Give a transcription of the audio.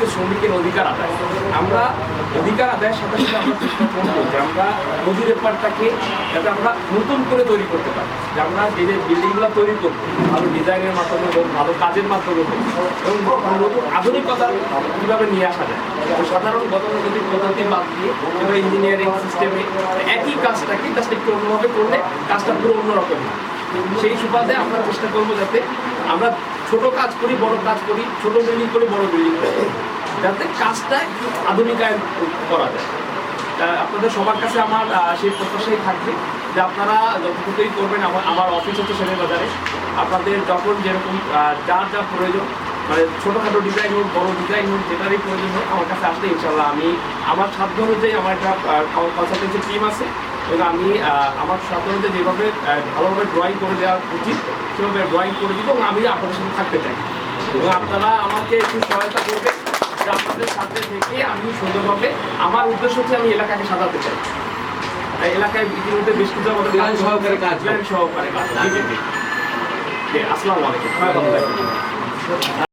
হচ্ছে শ্রমিকের অধিকার আদায় আমরা অধিকার আদায়ের সাথে সাথে আমরা চেষ্টা করব যে আমরা নদীর ব্যাপারটাকে যাতে আমরা নতুন করে তৈরি করতে পারি, যে আমরা যে যে বিল্ডিংগুলো তৈরি করব, ভালো ডিজাইনের মাধ্যমে হোক, ভালো কাজের মাধ্যমে হোক, এবং নতুন আধুনিকতার কীভাবে নিয়ে আসা যায়। সাধারণ গতানুগতিক পদ্ধতি বাদ দিয়ে এবার ইঞ্জিনিয়ারিং সিস্টেমে একই কাজটাকে জাস্ট একটু অন্যভাবে করলে কাজটা পুরো অন্যরকম হয়। সেই সুবাদে আমরা চেষ্টা করব যাতে আমরা ছোট কাজ করি, বড় কাজ করি, ছোট বিল্ডিং করি, বড় বিল্ডিং করি। যাতে কাজটা আধুনিকায়ন করা যায়। আপনাদের সবার কাছে আমার সেই প্রত্যাশাই থাকবে যে আপনারা যতটুকুই করবেন, আমার আমার অফিস হচ্ছে সেনের বাজারে আপনাদের যখন যেরকম যার যা প্রয়োজন মানে ছোটোখাটো ডিজাইন হোক, বড় ডিজাইন হোক, যেটারই প্রয়োজন হোক, আমার কাছে আসলে ইনশাল্লাহ আমি, আমার সাধ্য অনুযায়ী আমার একটা কনসালটেন্সি টিম আছে এবং আমি আমার সাধ্য অনুযায়ী যেভাবে ভালোভাবে ড্রয়িং করে দেওয়া উচিত, সেভাবে ড্রয়িং করে দিব এবং আমি আপনাদের সাথে থাকতে চাই। এবং আপনারা আমাকে একটু সহায়তা করবেন যে আপনাদের সাথে থেকে আমি সুন্দরভাবে আমার উদ্দেশ্য হচ্ছে আমি এলাকাকে সাজাতে চাই। তাই এলাকায় ইতিমধ্যে বেশ কিছু আমাদের সহকারে কাজ। প্ল্যান সহকারে কাজ। আসসালামু আলাইকুম।